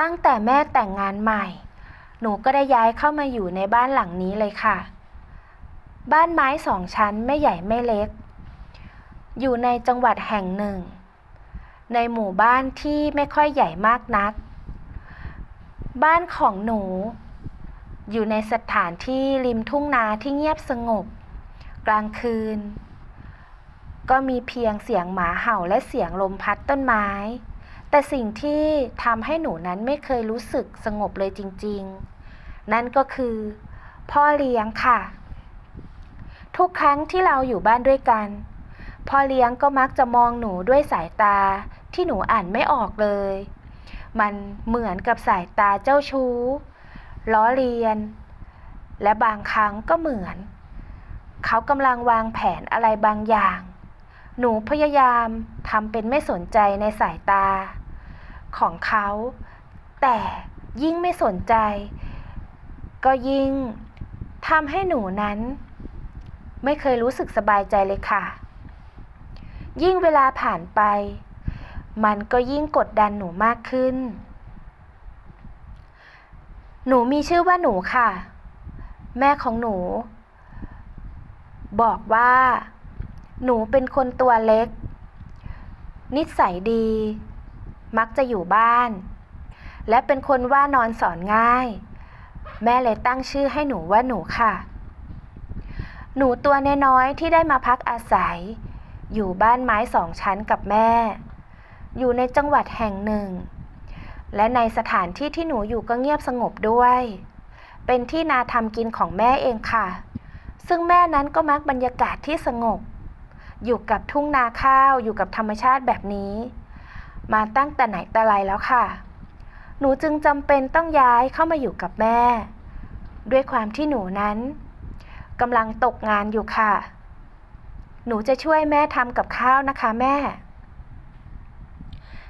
ตั้งแต่แม่แต่งงานใหม่ หนูก็ได้ย้ายเข้ามาอยู่ในบ้านหลังนี้เลยค่ะ บ้านไม้สองชั้นไม่ใหญ่ไม่เล็ก อยู่ในจังหวัดแห่งหนึ่ง ในหมู่บ้านที่ไม่ค่อยใหญ่มากนัก บ้านของหนู อยู่ในสถานที่ริมทุ่งนาที่เงียบสงบ กลางคืน ก็มีเพียงเสียงหมาเห่าและเสียงลมพัดต้นไม้ แต่สิ่งที่ทำให้หนูนั้นไม่เคยรู้สึกสงบเลยจริงๆ นั่นก็คือ พ่อเลี้ยงค่ะ ทุกครั้งที่เราอยู่บ้านด้วยกัน พ่อเลี้ยงก็มักจะมองหนูด้วยสายตาที่หนูอ่านไม่ออกเลย มันเหมือนกับสายตาเจ้าชู้ ล้อเลียน และบางครั้งก็เหมือน เขากำลังวางแผนอะไรบางอย่างหนูพยายามทำเป็นไม่สนใจในสายตา ของเขา แต่ยิ่งไม่สนใจ ก็ยิ่งทำให้หนูนั้น ไม่เคยรู้สึกสบายใจเลยค่ะ ยิ่งเวลาผ่านไป มันก็ยิ่งกดดันหนูมากขึ้น หนูมีชื่อว่าหนูค่ะ แม่ของหนู บอกว่า หนูเป็นคนตัวเล็ก นิสัยดี มักจะอยู่บ้าน และเป็นคนว่านอนสอนง่าย แม่เลยตั้งชื่อให้หนูว่าหนูค่ะ หนูตัวนน้อยที่ได้มาพักอาศัย อยู่บ้านไม้สองชั้นกับแม่ อยู่ในจังหวัดแห่งหนึ่ง และในสถานที่ที่หนูอยู่ก็เงียบสงบด้วย เป็นที่นาทำกินของแม่เองค่ะ ซึ่งแม่นั้นก็มักบรรยากาศที่สงบ อยู่กับทุ่งนาข้าวอยู่กับธรรมชาติแบบนี้ มาตั้งแต่ไหนแต่ไรแล้วค่ะ หนูจึงจำเป็นต้องย้ายเข้ามาอยู่กับแม่ ด้วยความที่หนูนั้นกำลังตกงานอยู่ค่ะ หนูจะช่วยแม่ทำกับข้าวนะคะแม่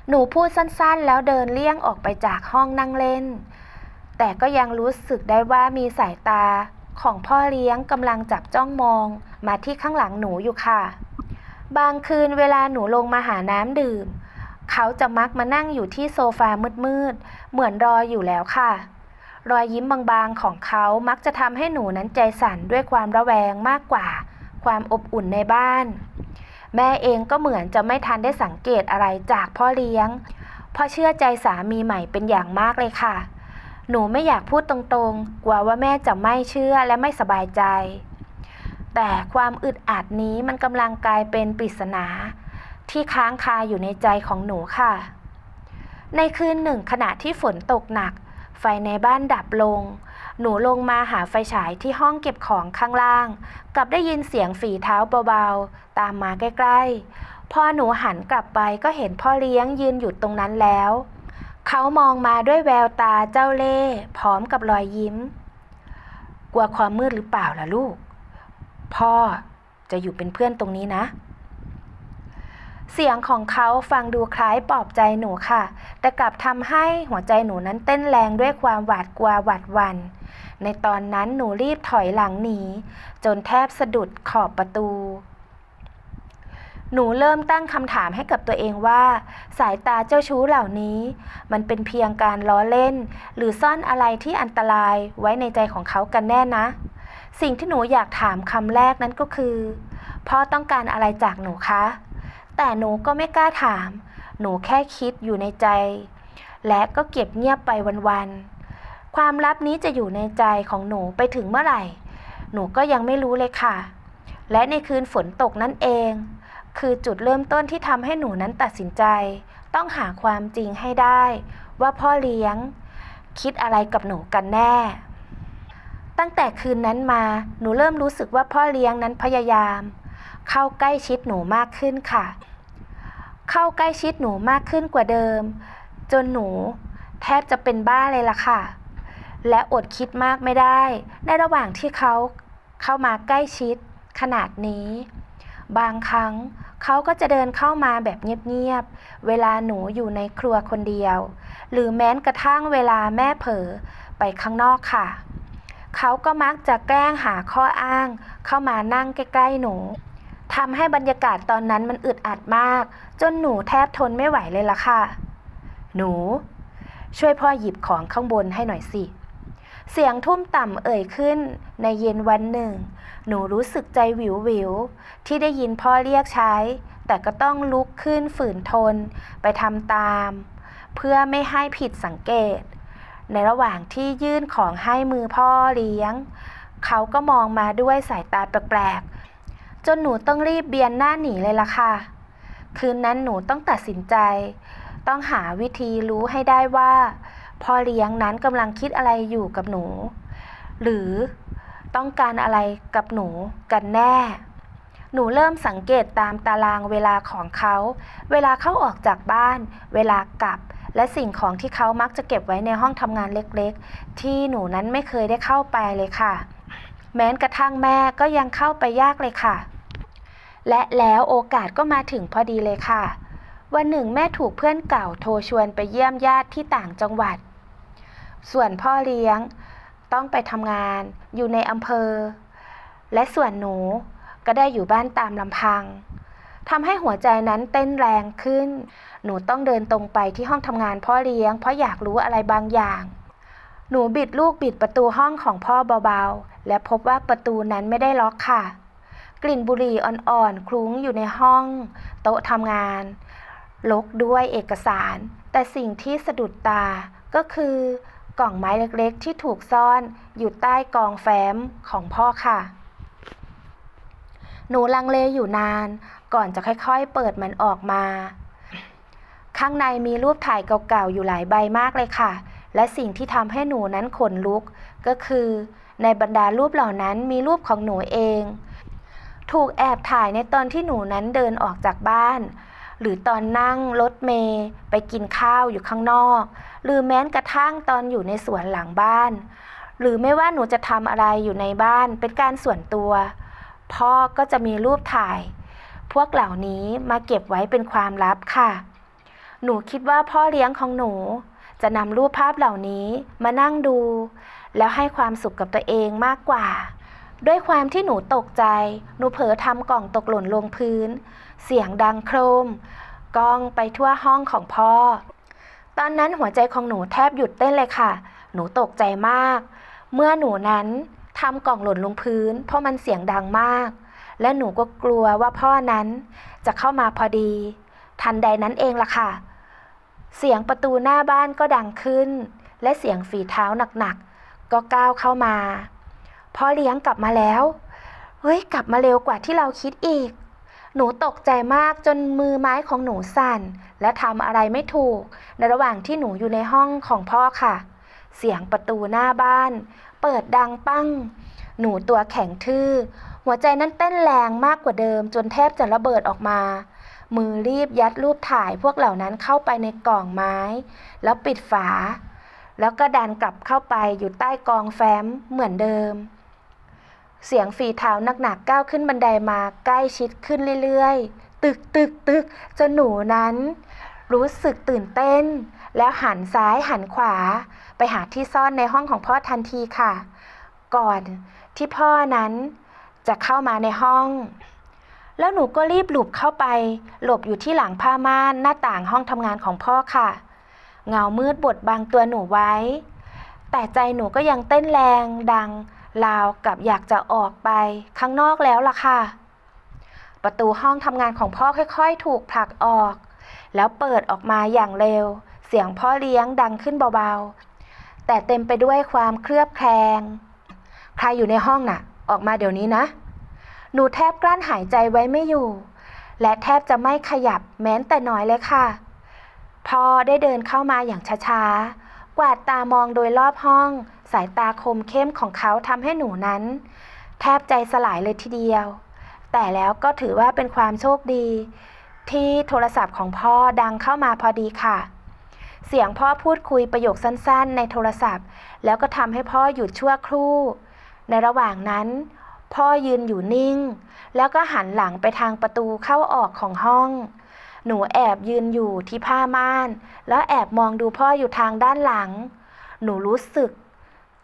หนูพูดสั้นๆ แล้วเดินเลี่ยงออกไปจากห้องนั่งเล่น แต่ก็ยังรู้สึกได้ว่ามีสายตาของพ่อเลี้ยงกำลังจับจ้องมองมาที่ข้างหลังหนูอยู่ค่ะ บางคืนเวลาหนูลงมาหาน้ำดื่ม เขาจะมักมานั่งอยู่ที่โซฟามืดๆ เหมือนรออยู่แล้วค่ะ รอยยิ้มบางๆของเขามักจะทำให้หนูนั้นใจสั่นด้วยความระแวงมากกว่า ความอบอุ่นในบ้าน แม่เองก็เหมือนจะไม่ทันได้สังเกตอะไรจากพ่อเลี้ยง เพราะเชื่อใจสามีใหม่เป็นอย่างมากเลยค่ะ หนูไม่อยากพูดตรงๆ กลัวว่าแม่จะไม่เชื่อและไม่สบายใจ แต่ความอึดอัดนี้มันกำลังกลายเป็นปริศนา ที่ค้างคาอยู่ในใจของหนูค่ะ ในคืนหนึ่งขณะที่ฝนตกหนัก ไฟในบ้านดับลง หนูลงมาหาไฟฉายที่ห้องเก็บของข้างล่าง กลับได้ยินเสียงฝีเท้าเบาๆ ตามมาใกล้ๆ พอหนูหันกลับไปก็เห็นพ่อเลี้ยงยืนอยู่ตรงนั้นแล้ว เขามองมาด้วยแววตาเจ้าเล่ห์พร้อมกับรอยยิ้ม กลัวความมืดหรือเปล่าล่ะลูก พ่อจะอยู่เป็นเพื่อนตรงนี้นะ เสียงของเขาฟังดูคล้ายปลอบใจหนูค่ะ แต่กลับทำให้หัวใจหนูนั้นเต้นแรงด้วยความหวาดกลัวหวาดวัน่นในตอนนั้นหนูรีบถอยหลังหนี จนแทบสะดุดขอบประตู หนูเริ่มตั้งคำถามให้กับตัวเองว่า สายตาเจ้าชู้เหล่านี้ มันเป็นเพียงการล้อเล่น หรือซ่อนอะไรที่อันตรายไว้ในใจของเขากันแน่นะ สิ่งที่หนูอยากถามคำแรกนั้นก็คือพ่อต้องการอะไรจากหนูคะ แต่หนูก็ไม่กล้าถาม หนูแค่คิดอยู่ในใจ และก็เก็บเงียบไปวันๆ ความลับนี้จะอยู่ในใจของหนูไปถึงเมื่อไหร่ หนูก็ยังไม่รู้เลยค่ะ และในคืนฝนตกนั่นเอง คือจุดเริ่มต้นที่ทำให้หนูนั้นตัดสินใจ ต้องหาความจริงให้ได้ ว่าพ่อเลี้ยง คิดอะไรกับหนูกันแน่ ตั้งแต่คืนนั้นมา หนูเริ่มรู้สึกว่าพ่อเลี้ยงนั้นพยายามเข้าใกล้ชิดหนูมากขึ้นค่ะ เข้าใกล้ชิดหนูมากขึ้นกว่าเดิม จนหนูแทบจะเป็นบ้าเลยล่ะค่ะ และอดคิดมากไม่ได้ ในระหว่างที่เขาเข้ามาใกล้ชิดขนาดนี้ บางครั้งเขาก็จะเดินเข้ามาแบบเงียบๆ เวลาหนูอยู่ในครัวคนเดียว หรือแม้กระทั่งเวลาแม่เผลอไปข้างนอกค่ะ เขาก็มักจะแกล้งหาข้ออ้างเข้ามานั่งใกล้ๆหนู ทำให้บรรยากาศตอนนั้นมันอึดอัดมาก จนหนูแทบทนไม่ไหวเลยล่ะค่ะ หนู ช่วยพ่อหยิบของข้างบนให้หน่อยสิ เสียงทุ่มต่ำเอ่ยขึ้นในเย็นวันหนึ่ง หนูรู้สึกใจวิววิวที่ได้ยินพ่อเรียกใช้ แต่ก็ต้องลุกขึ้นฝืนทนไปทำตาม เพื่อไม่ให้ผิดสังเกต ในระหว่างที่ยื่นของให้มือพ่อเลี้ยง เขาก็มองมาด้วยสายตาแปลก จนหนูต้องรีบเบียนหน้าหนีเลยล่ะค่ะ คืนนั้นหนูต้องตัดสินใจ ต้องหาวิธีรู้ให้ได้ว่าพ่อเลี้ยงนั้นกำลังคิดอะไรอยู่กับหนู หรือต้องการอะไรกับหนูกันแน่ หนูเริ่มสังเกตตามตารางเวลาของเขา เวลาเข้าออกจากบ้าน เวลากลับ และสิ่งของที่เขามักจะเก็บไว้ในห้องทำงานเล็กๆ ที่หนูนั้นไม่เคยได้เข้าไปเลยค่ะ แม้กระทั่งแม่ก็ยังเข้าไปยากเลยค่ะ และแล้วโอกาสก็มาถึงพอดีเลยค่ะ วันหนึ่งแม่ถูกเพื่อนเก่าโทรชวนไปเยี่ยมญาติที่ต่างจังหวัด ส่วนพ่อเลี้ยงต้องไปทำงานอยู่ในอำเภอ และส่วนหนูก็ได้อยู่บ้านตามลำพังทำให้หัวใจนั้นเต้นแรงขึ้น หนูต้องเดินตรงไปที่ห้องทำงานพ่อเลี้ยง เพราะอยากรู้อะไรบางอย่าง หนูบิดลูกบิดประตูห้องของพ่อเบาๆ และพบว่าประตูนั้นไม่ได้ล็อกค่ะ กลิ่นบุหรี่อ่อนๆคลุ้งอยู่ในห้อง โต๊ะทำงานลกด้วยเอกสาร แต่สิ่งที่สะดุดตาก็คือกล่องไม้เล็กๆ ที่ถูกซ่อนอยู่ใต้กองแฟ้มของพ่อค่ะ หนูลังเลอยู่นาน ก่อนจะค่อยๆ เปิดมันออกมา ข้างในมีรูปถ่ายเก่าๆ อยู่หลายใบมากเลยค่ะ และสิ่งที่ทำให้หนูนั้นขนลุก ก็คือ ในบรรดารูปเหล่านั้นมีรูปของหนูเอง ถูกแอบถ่ายในตอนที่หนูนั้นเดินออกจากบ้าน หรือตอนนั่งรถเมย์ไปกินข้าวอยู่ข้างนอก หรือแม้กระทั่งตอนอยู่ในสวนหลังบ้าน หรือไม่ว่าหนูจะทำอะไรอยู่ในบ้านเป็นการส่วนตัว พ่อก็จะมีรูปถ่าย พวกเหล่านี้มาเก็บไว้เป็นความลับค่ะ หนูคิดว่าพ่อเลี้ยงของหนู จะนำรูปภาพเหล่านี้มานั่งดู แล้วให้ความสุขกับตัวเองมากกว่า ด้วยความที่หนูตกใจ หนูเผลอทำกล่องตกหล่นลงพื้น เสียงดังโครมกล้องไปทั่วห้องของพ่อ ตอนนั้นหัวใจของหนูแทบหยุดเต้นเลยค่ะ หนูตกใจมาก เมื่อหนูนั้นทำกล่องหล่นลงพื้น เพราะมันเสียงดังมาก และหนูก็กลัวว่าพ่อนั้นจะเข้ามาพอดี ทันใดนั้นเองล่ะค่ะ เสียงประตูหน้าบ้านก็ดังขึ้น และเสียงฝีเท้าหนักๆก็ก้าวเข้ามา พ่อเลี้ยงกลับมาแล้ว เฮ้ย กลับมาเร็วกว่าที่เราคิดอีก หนูตกใจมากจนมือไม้ของหนูสั่น และทำอะไรไม่ถูก ในระหว่างที่หนูอยู่ในห้องของพ่อค่ะ เสียงประตูหน้าบ้าน เปิดดังปั้ง หนูตัวแข็งทื่อ หัวใจนั้นเต้นแรงมากกว่าเดิม จนแทบจะระเบิดออกมามือรีบยัดรูปถ่ายพวกเหล่านั้นเข้าไปในกล่องไม้ แล้วปิดฝา แล้วก็ดันกลับเข้าไปอยู่ใต้กองแฟ้มเหมือนเดิม เสียงฝีเท้าหนักๆก้าวขึ้นบันไดมาใกล้ชิดขึ้นเรื่อยๆ ตึกตึกตึกจนหนูนั้น รู้สึกตื่นเต้น แล้วหันซ้ายหันขวา ไปหาที่ซ่อนในห้องของพ่อทันทีค่ะ ก่อนที่พ่อนั้นจะเข้ามาในห้อง แล้วหนูก็รีบหลบเข้าไป หลบอยู่ที่หลังผ้าม่านหน้าต่างห้องทำงานของพ่อค่ะ เงามืดบดบังตัวหนูไว้ แต่ใจหนูก็ยังเต้นแรงดัง ราวกับอยากจะออกไปข้างนอกแล้วล่ะค่ะ ประตูห้องทำงานของพ่อค่อย ๆ ถูกผลักออก แล้วเปิดออกมาอย่างเร็ว เสียงพ่อเลี้ยงดังขึ้นเบาๆ แต่เต็มไปด้วยความเคลือบแคลง ใครอยู่ในห้องน่ะ ออกมาเดี๋ยวนี้นะ หนูแทบกลั้นหายใจไว้ไม่อยู่ และแทบจะไม่ขยับแม้แต่น้อยเลยค่ะ พ่อได้เดินเข้ามาอย่างช้าๆ กวาดตามองโดยรอบห้อง สายตาคมเข้มของเขาทำให้หนูนั้น แทบใจสลายเลยทีเดียว แต่แล้วก็ถือว่าเป็นความโชคดี ที่โทรศัพท์ของพ่อดังเข้ามาพอดีค่ะ เสียงพ่อพูดคุยประโยคสั้นๆ ในโทรศัพท์ แล้วก็ทำให้พ่อหยุดชั่วครู่ ในระหว่างนั้น พ่อยืนอยู่นิ่ง แล้วก็หันหลังไปทางประตูเข้าออกของห้อง หนูแอบยืนอยู่ที่ผ้าม่าน แล้วแอบมองดูพ่ออยู่ทางด้านหลัง หนูรู้สึก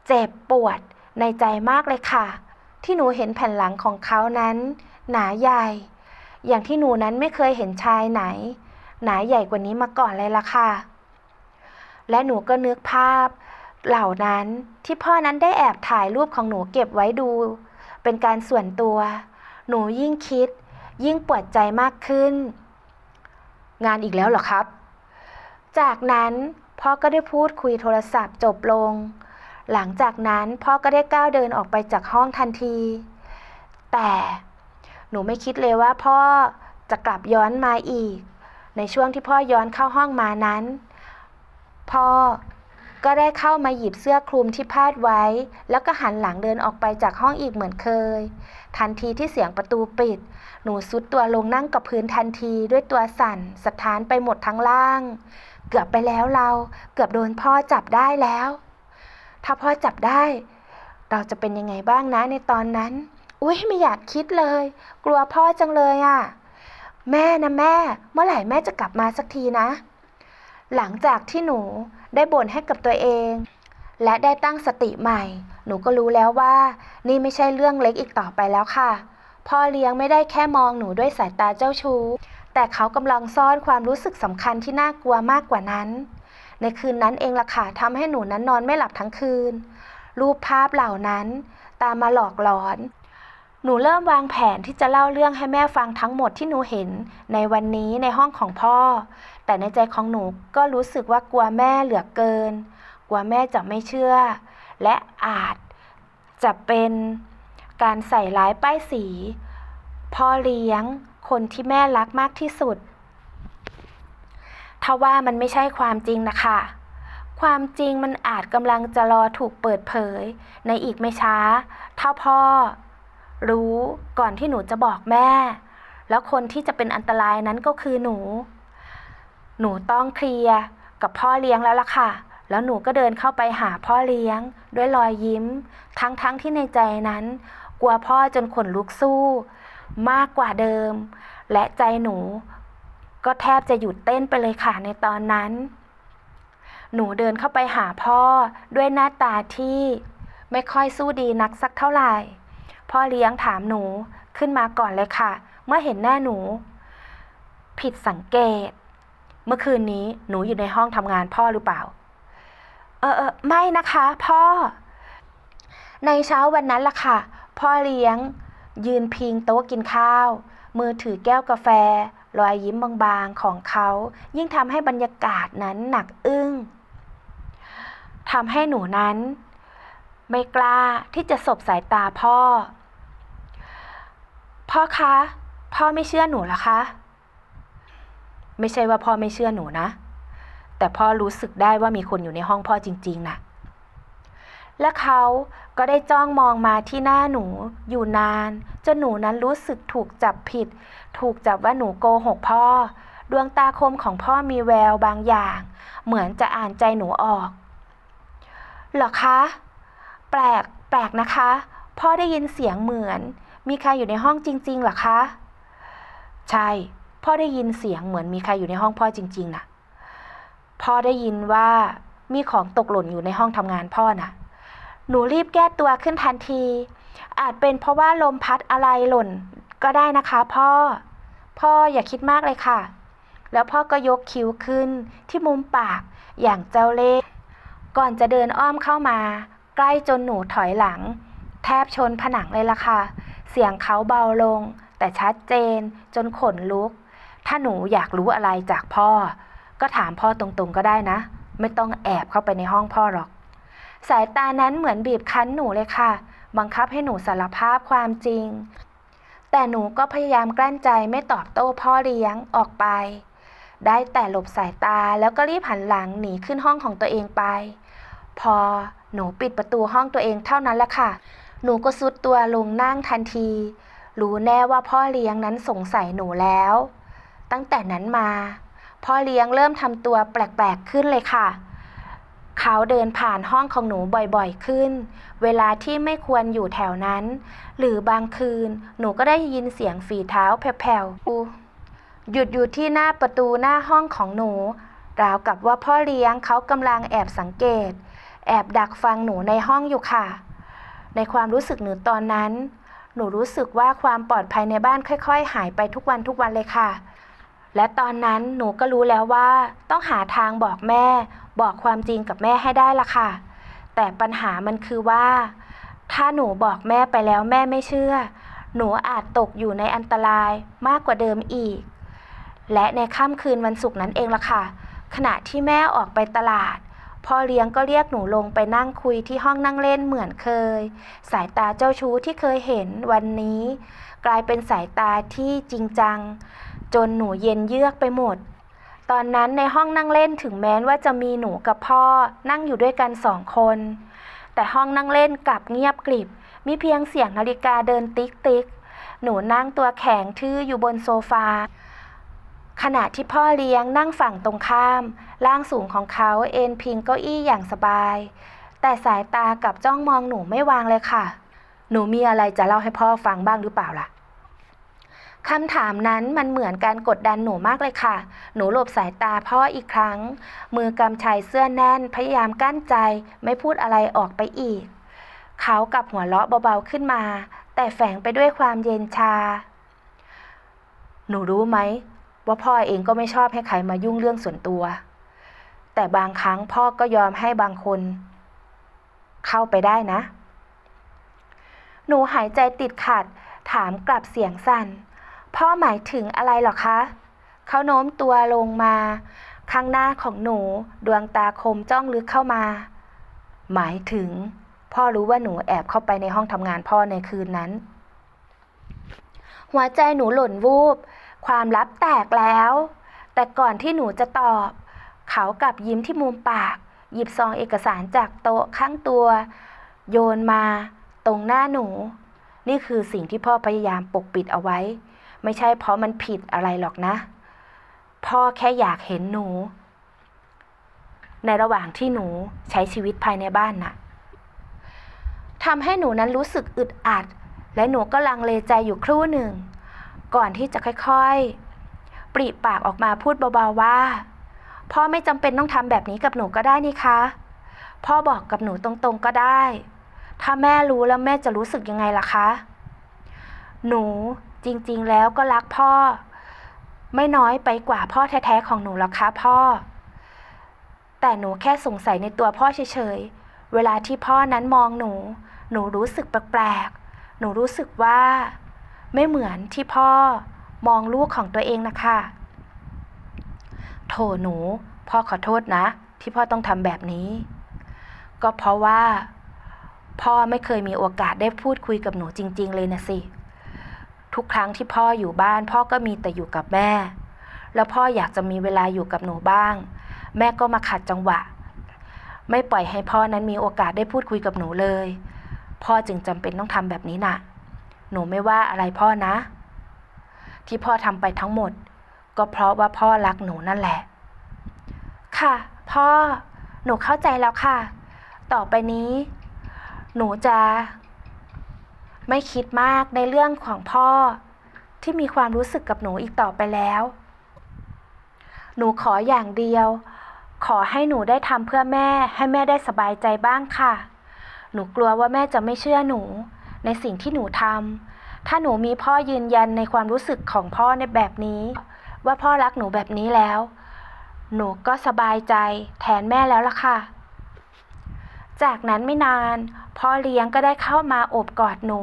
เจ็บปวดในใจมากเลยค่ะ ที่หนูเห็นแผ่นหลังของเขานั้น หนาใหญ่ อย่างที่หนูนั้นไม่เคยเห็นชายไหน หนาใหญ่กว่านี้มาก่อนเลยล่ะค่ะ และหนูก็นึกภาพ เหล่านั้นที่พ่อนั้นได้แอบถ่ายรูปของหนูเก็บไว้ดู เป็นการส่วนตัว หนูยิ่งคิด ยิ่งปวดใจมากขึ้น งานอีกแล้วเหรอครับ จากนั้นพ่อก็ได้พูดคุยโทรศัพท์จบลง หลังจากนั้นพ่อก็ได้ก้าวเดินออกไปจากห้องทันที แต่หนูไม่คิดเลยว่าพ่อจะกลับย้อนมาอีก ในช่วงที่พ่อย้อนเข้าห้องมานั้น พ่อ ก็ได้เข้ามาหยิบเสื้อคลุมที่พาดไว้ แล้วก็หันหลังเดินออกไปจากห้องอีกเหมือนเคย ทันทีที่เสียงประตูปิด หนูซุดตัวลงนั่งกับพื้นทันทีด้วยตัวสั่นสะท้านไปหมดทั้งล่าง เกือบไปแล้วเรา เกือบโดนพ่อจับได้แล้ว ถ้าพ่อจับได้ เราจะเป็นยังไงบ้างนะในตอนนั้น อุ้ยไม่อยากคิดเลย กลัวพ่อจังเลยอะ่ะ แม่นะแม่ เมื่อไหร่แม่จะกลับมาสักทีนะ หลังจากที่หนูได้บ่นให้กับตัวเอง และได้ตั้งสติใหม่ หนูก็รู้แล้วว่า นี่ไม่ใช่เรื่องเล็กอีกต่อไปแล้วค่ะ พ่อเลี้ยงไม่ได้แค่มองหนูด้วยสายตาเจ้าชู้ แต่เขากำลังซ่อนความรู้สึกสำคัญที่น่ากลัวมากกว่านั้น ในคืนนั้นเองล่ะค่ะทำให้หนูนั้นนอนไม่หลับทั้งคืน รูปภาพเหล่านั้น ตามมาหลอกหลอน หนูเริ่มวางแผนที่จะเล่าเรื่องให้แม่ฟังทั้งหมดที่หนูเห็น ในวันนี้ในห้องของพ่อ แต่ในใจของหนูก็รู้สึกว่ากลัวแม่เหลือเกิน กลัวแม่จะไม่เชื่อ และอาจจะเป็นการใส่ร้ายป้ายสีพ่อเลี้ยงคนที่แม่รักมากที่สุดทว่ามันไม่ใช่ความจริงนะคะ ความจริงมันอาจกำลังจะรอถูกเปิดเผย ในอีกไม่ช้า ถ้าพ่อ รู้ก่อนที่หนูจะบอกแม่ แล้วคนที่จะเป็นอันตรายนั้นก็คือหนู หนูต้องเคลียร์กับพ่อเลี้ยงแล้วล่ะค่ะ แล้วหนูก็เดินเข้าไปหาพ่อเลี้ยง ด้วยรอยยิ้ม ทั้งๆทที่ในใจนั้น กลัวพ่อจนขนลุกสู้ มากกว่าเดิม และใจหนู ก็แทบจะหยุดเต้นไปเลยค่ะในตอนนั้น หนูเดินเข้าไปหาพ่อด้วยหน้าตาที่ไม่ค่อยสู้ดีนักสักเท่าไหร่ พ่อเลี้ยงถามหนูขึ้นมาก่อนเลยค่ะ เมื่อเห็นหน้าหนู ผิดสังเกต เมื่อคืนนี้หนูอยู่ในห้องทำงานพ่อหรือเปล่า เออเออไม่นะคะ พ่อ ในเช้าวันนั้นล่ะค่ะ พ่อเลี้ยง ยืนพิงโต๊ะกินข้าว มือถือแก้วกาแฟ รอยยิ้มบางๆของเขา ยิ่งทำให้บรรยากาศนั้นหนักอึ้งทำให้หนูนั้น ไม่กล้าที่จะสบสายตาพ่อ พ่อคะ พ่อไม่เชื่อหนูหรอคะ ไม่ใช่ว่าพ่อไม่เชื่อหนูนะ แต่พ่อรู้สึกได้ว่ามีคนอยู่ในห้องพ่อจริงๆนะและเขาก็ได้จ้องมองมาที่หน้าหนูอยู่นานจนหนูนั้นรู้สึกถูกจับผิด ถูกจับว่าหนูโกหกพ่อ ดวงตาคมของพ่อมีแววบางอย่าง เหมือนจะอ่านใจหนูออกหรอคะ แปลกแปลกนะคะ พ่อได้ยินเสียงเหมือน มีใครอยู่ในห้องจริงๆหรอคะ ใช่ พ่อได้ยินเสียงเหมือนมีใครอยู่ในห้องพ่อจริง ๆน่ะพ่อได้ยินว่ามีของตกหล่นอยู่ในห้องทำงานพ่อน่ะหนูรีบแก้ตัวขึ้นทันที อาจเป็นเพราะว่าลมพัดอะไรหล่นก็ได้นะคะพ่อ พ่ออย่าคิดมากเลยค่ะ แล้วพ่อก็ยกคิ้วขึ้นที่มุมปากอย่างเจ้าเล่ห์ก่อนจะเดินอ้อมเข้ามา ใกล้จนหนูถอยหลัง แทบชนผนังเลยล่ะค่ะ เสียงเขาเบาลง แต่ชัดเจนจนขนลุก ถ้าหนูอยากรู้อะไรจากพ่อ ก็ถามพ่อตรงๆก็ได้นะ ไม่ต้องแอบเข้าไปในห้องพ่อหรอก สายตานั้นเหมือนบีบคั้นหนูเลยค่ะ บังคับให้หนูสารภาพความจริง แต่หนูก็พยายามกลั้นใจไม่ตอบโต้พ่อเลี้ยงออกไป ได้แต่หลบสายตาแล้วก็รีบหันหลังหนีขึ้นห้องของตัวเองไป พอหนูปิดประตูห้องตัวเองเท่านั้นแหละค่ะ หนูก็ซุดตัวลงนั่งทันที รู้แน่ว่าพ่อเลี้ยงนั้นสงสัยหนูแล้ว ตั้งแต่นั้นมา พ่อเลี้ยงเริ่มทำตัวแปลกๆขึ้นเลยค่ะ เขาเดินผ่านห้องของหนูบ่อยๆขึ้น เวลาที่ไม่ควรอยู่แถวนั้น หรือบางคืนหนูก็ได้ยินเสียงฝีเท้าแผ่วๆอูหยุดอยู่ที่หน้าประตูหน้าห้องของหนู ราวกับว่าพ่อเลี้ยงเขากำลังแอบสังเกต แอบดักฟังหนูในห้องอยู่ค่ะ ในความรู้สึกหนูตอนนั้นหนูรู้สึกว่าความปลอดภัยในบ้านค่อย ๆ หายไปทุกวันทุกวันเลยค่ะ และตอนนั้นหนูก็รู้แล้วว่า ต้องหาทางบอกแม่ บอกความจริงกับแม่ให้ได้ละค่ะ แต่ปัญหามันคือว่า ถ้าหนูบอกแม่ไปแล้วแม่ไม่เชื่อ หนูอาจตกอยู่ในอันตรายมากกว่าเดิมอีก และในค่ำคืนวันศุกร์นั้นเองละค่ะ ขณะที่แม่ออกไปตลาดพ่อเลี้ยงก็เรียกหนูลงไปนั่งคุยที่ห้องนั่งเล่นเหมือนเคย สายตาเจ้าชู้ที่เคยเห็นวันนี้ กลายเป็นสายตาที่จริงจัง จนหนูเย็นเยือกไปหมด ตอนนั้นในห้องนั่งเล่นถึงแม้ว่าจะมีหนูกับพ่อนั่งอยู่ด้วยกันสองคน แต่ห้องนั่งเล่นกลับเงียบกริบ มีเพียงเสียงนาฬิกาเดินติ๊กติ๊ก หนูนั่งตัวแข็งทื่ออยู่บนโซฟาขณะที่พ่อเลี้ยงนั่งฝั่งตรงข้าม ร่างสูงของเขาเอนพิงเก้าอี้อย่างสบาย แต่สายตากับจ้องมองหนูไม่วางเลยค่ะ หนูมีอะไรจะเล่าให้พ่อฟังบ้างหรือเปล่าล่ะ คำถามนั้นมันเหมือนการกดดันหนูมากเลยค่ะ หนูหลบสายตาพ่ออีกครั้ง มือกำชายเสื้อแน่น พยายามกั้นใจ ไม่พูดอะไรออกไปอีก เขากับหัวเราะเบาๆขึ้นมา แต่แฝงไปด้วยความเย็นชา หนูรู้ไหม ว่าพ่อเองก็ไม่ชอบให้ใครมายุ่งเรื่องส่วนตัว แต่บางครั้งพ่อก็ยอมให้บางคน เข้าไปได้นะ หนูหายใจติดขัด ถามกลับเสียงสั่น พ่อหมายถึงอะไรหรอคะ เขาโน้มตัวลงมา ข้างหน้าของหนูดวงตาคมจ้องลึกเข้ามา หมายถึง พ่อรู้ว่าหนูแอบเข้าไปในห้องทำงานพ่อในคืนนั้น หัวใจหนูหล่นวูบ ความลับแตกแล้ว แต่ก่อนที่หนูจะตอบ เขากลับยิ้มที่มุมปาก หยิบซองเอกสารจากโต๊ะข้างตัว โยนมา ตรงหน้าหนู นี่คือสิ่งที่พ่อพยายามปกปิดเอาไว้ ไม่ใช่เพราะมันผิดอะไรหรอกนะ พ่อแค่อยากเห็นหนู ในระหว่างที่หนูใช้ชีวิตภายในบ้านน่ะทำให้หนูนั้นรู้สึกอึดอัด และหนูก็ลังเลใจอยู่ครู่หนึ่ง ก่อนที่จะค่อยๆ ปริปากออกมาพูดเบาๆว่า พ่อไม่จำเป็นต้องทำแบบนี้กับหนูก็ได้นี่คะ พ่อบอกกับหนูตรงๆก็ได้ ถ้าแม่รู้แล้วแม่จะรู้สึกยังไงล่ะคะ หนู จริงๆ แล้วก็รักพ่อ ไม่น้อยไปกว่าพ่อแท้ๆของหนูหรอกคะพ่อ แต่หนูแค่สงสัยในตัวพ่อเฉยๆ เวลาที่พ่อนั้นมองหนู หนูรู้สึกแปลกๆ หนูรู้สึกว่า ไม่เหมือนที่พ่อมองลูกของตัวเองนะคะโถหนู พ่อขอโทษนะ ที่พ่อต้องทำแบบนี้ ก็เพราะว่า พ่อไม่เคยมีโอกาสได้พูดคุยกับหนูจริง ๆ เลยนะสิ ทุกครั้งที่พ่ออยู่บ้าน พ่อก็มีแต่อยู่กับแม่ แล้วพ่ออยากจะมีเวลาอยู่กับหนูบ้าง แม่ก็มาขัดจังหวะ ไม่ปล่อยให้พ่อนั้นมีโอกาสได้พูดคุยกับหนูเลย พ่อจึงจำเป็นต้องทำแบบนี้น่ะ หนูไม่ว่าอะไรพ่อนะ ที่พ่อทำไปทั้งหมด ก็เพราะว่าพ่อรักหนูนั่นแหละ ค่ะ พ่อ หนูเข้าใจแล้วค่ะ ต่อไปนี้ หนูจะ ไม่คิดมากในเรื่องของพ่อ ที่มีความรู้สึกกับหนูอีกต่อไปแล้ว หนูขออย่างเดียว ขอให้หนูได้ทำเพื่อแม่ให้แม่ได้สบายใจบ้างค่ะ หนูกลัวว่าแม่จะไม่เชื่อหนู ในสิ่งที่หนูทำถ้าหนูมีพ่อยืนยันในความรู้สึกของพ่อในแบบนี้ ว่าพ่อรักหนูแบบนี้แล้ว หนูก็สบายใจแทนแม่แล้วล่ะค่ะ จากนั้นไม่นาน พ่อเลี้ยงก็ได้เข้ามาโอบกอดหนู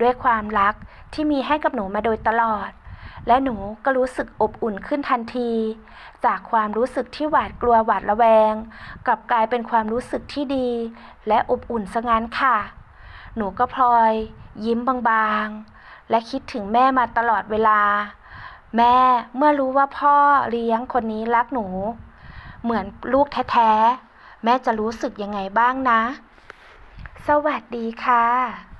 ด้วยความรักที่มีให้กับหนูมาโดยตลอด และหนูก็รู้สึกอบอุ่นขึ้นทันที จากความรู้สึกที่หวาดกลัวหวาดระแวง กลับกลายเป็นความรู้สึกที่ดี และอบอุ่นซะงั้นค่ะ หนูก็พลอย ยิ้มบางๆ และคิดถึงแม่มาตลอดเวลา แม่เมื่อรู้ว่าพ่อเลี้ยงคนนี้รักหนู เหมือนลูกแท้ๆ แม่จะรู้สึกยังไงบ้างนะ สวัสดีค่ะ